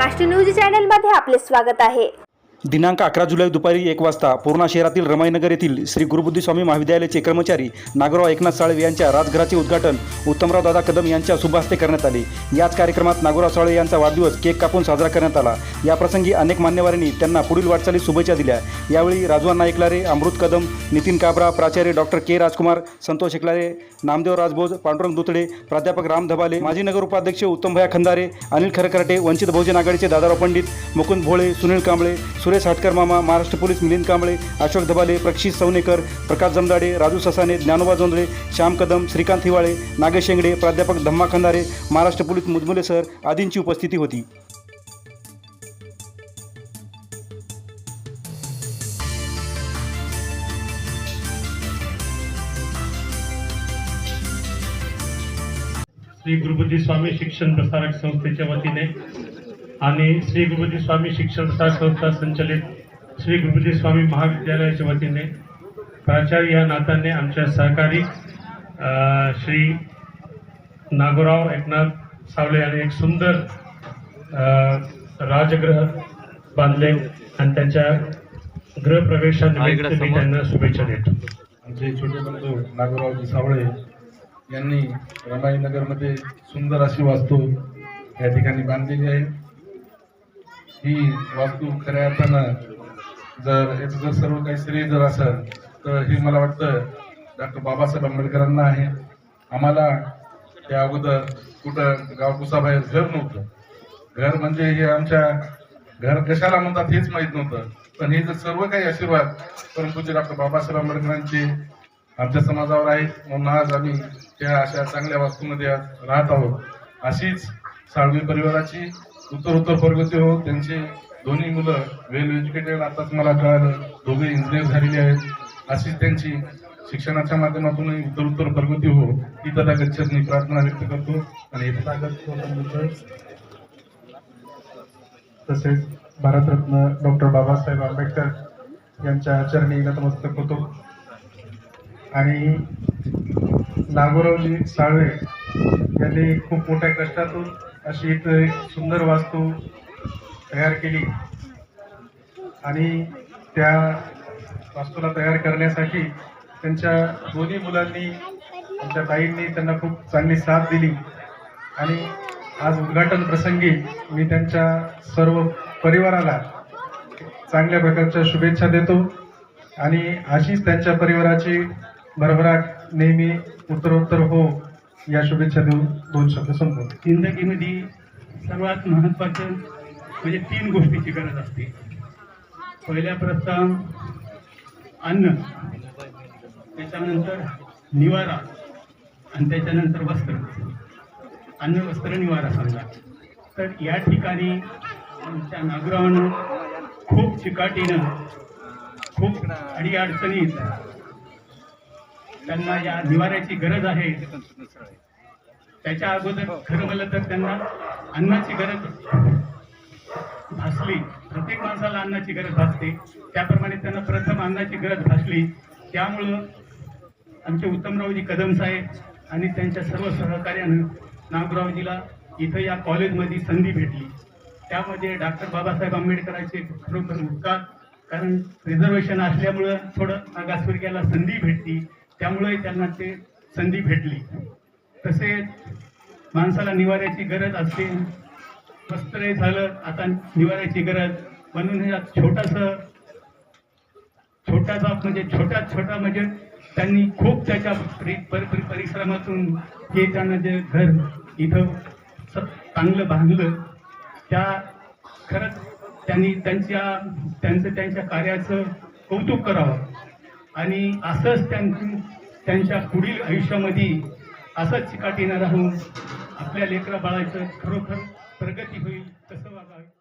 Maharashtra news चॅनलमध्ये आपले स्वागत आहे. दिनांक अकरा जुलै दुपारी एक वाजता पूर्णा शहरातील रमाईनगर येथील श्री गुरुबुद्धी स्वामी महाविद्यालयाचे कर्मचारी नागराव एकनाथ साळवे यांच्या राजघराचे उद्घाटन उत्तमराव दादा कदम यांच्या शुभहस्ते करण्यात आले. याच कार्यक्रमात नागोराव साळवे यांचा वाढदिवस केक कापून साजरा करण्यात आला. याप्रसंगी अनेक मान्यवरांनी त्यांना पुढील वाटचाली शुभेच्छा दिल्या. यावेळी राजवान नाईकलारे अमृत कदम नितीन काबरा प्राचार्य डॉक्टर के राजकुमार संतोष एकलारे नामदेव राजभोज पांडुरंग दुतडे प्राध्यापक राम धबाले माजी नगर उपाध्यक्ष उत्तमभया खंदारे अनिल खरकराटे वंचित बहुजन आघाडीचे दादाराव पंडित मुकुंद भोळे सुनील कांबळे सुरेश हाटकर मामा महाराष्ट्र पोलीस मिलिंद कांबळे अशोक धबाले प्रक्षित सवनेकर प्रकाश जमदाडे राजू ससाने ज्ञानोबा जोंधळे श्याम कदम श्रीकांत हिवाळे नागेश शेंगडे प्राध्यापक धम्मा खंदारे महाराष्ट्र पोलीस मुजमुले सर आदींची उपस्थिती होती. श्री गुरुपती स्वामी शिक्षण प्रसारक संस्थेच्या वतीने आणि श्री गुरुबुद्धी स्वामी शिक्षण संस्था संचलित श्री गुरुबुद्धी स्वामी महाविद्यालयाच्या वतीने प्राचार्य या नात्याने आमच्या सहकारी श्री नागोराव एकनाथ सावले यांनी एक सुंदर राजगृह बांधले आणि त्यांच्या गृहप्रवेशानिमित्त मी त्यांना शुभेच्छा देतो. आमचे छोटे बंधू नागोरावजी सावळे यांनी रमाईनगरमध्ये सुंदर अशी वास्तू या ठिकाणी बांधलेली आहे. ही वास्तू खऱ्या अर्थानं जर याचं जर सर्व काही श्रेय जर असेल तर हे मला वाटतं डॉक्टर बाबासाहेब आंबेडकरांना आहे. आम्हाला त्या अगोदर कुठं गावकुसाबाहेर घर नव्हतं. घर म्हणजे हे आमच्या घर कशाला म्हणतात हेच माहीत नव्हतं. पण हे जर सर्व काही आशीर्वाद परमपूज्य डॉक्टर बाबासाहेब आंबेडकरांचे आमच्या समाजावर आहेत म्हणून आज आम्ही त्या अशा चांगल्या वास्तूमध्ये आज राहत आहोत. अशीच साळवी परिवाराची उत्तर उत्तर प्रगती हो त्यांचे दोन्ही मुलं वेल एज्युकेटेड आताच मला कळालं दोघे इंजिनियर झालेले आहेत. अशीच त्यांची शिक्षणाच्या माध्यमातूनही उत्तर उत्तर प्रगती हो ही तथागत मी प्रार्थना व्यक्त करतो. आणि तसेच भारतरत्न डॉक्टर बाबासाहेब आंबेडकर यांच्या चरणी नतमस्तक होतो. आणि नागोरावजी साळवे यांनी खूप मोठ्या कष्टातून अशी एक सुंदर वास्तू तयार केली. आणि त्या वास्तूला तयार करण्यासाठी त्यांच्या दोन्ही मुलांनी आमच्या ताईंनी त्यांना खूप चांगली साथ दिली. आणि आज उद्घाटन प्रसंगी मी त्यांच्या सर्व परिवाराला चांगल्या प्रकारच्या शुभेच्छा देतो. आणि अशीच त्यांच्या परिवाराची भरभराट नेहमी उत्तरोत्तर हो. या शुभेच्छा देऊन दोन शब्द संपवतो. जिंदगीमध्ये सर्वात महत्त्वाचं म्हणजे तीन गोष्टीची गरज असते. पहिल्या प्रथम अन्न त्याच्यानंतर निवारा आणि त्याच्यानंतर वस्त्र. अन्न वस्त्र निवारा समजा तर या ठिकाणी आमच्या नागरावानं खूप चिकाटीनं खूप अडीअडचणीत त्यांना या निवाऱ्याची गरज आहे. त्याच्या अगोदर खरं म्हणलं तर त्यांना अन्नाची गरज भासली. प्रत्येक माणसाला अन्नाची गरज भासते. त्याप्रमाणे त्यांना प्रथम अन्नाची गरज भासली. त्यामुळं आमचे उत्तमरावजी कदम साहेब आणि त्यांच्या सर्व सहकार्यानं नागरावजीला इथं या कॉलेजमध्ये संधी भेटली. त्यामध्ये डॉक्टर बाबासाहेब आंबेडकरांचे खरोखर उपकार कारण रिझर्वेशन असल्यामुळं थोडं मागासवर्गीयाला संधी भेटती त्यामुळे त्यांना ते संधी भेटली. तसेच माणसाला निवाऱ्याची गरज असते. वस्त्र झालं आता निवाऱ्याची गरज. म्हणून हे छोटासा छोटासा म्हणजे छोटा छोटा म्हणजे त्यांनी खूप त्याच्या परिश्रमातून हे त्यांना जे घर इथं चांगलं बांधलं. त्या खरंच त्यांनी त्यांच्या त्यांचं त्यांच्या कार्याचं कौतुक करावं. आणि असंच त्यांची त्यांच्या पुढील आयुष्यामध्ये असंच चिकाटीनं राहून आपल्या लेकरा बाळाचं खरोखर प्रगती होईल तसं वागावे.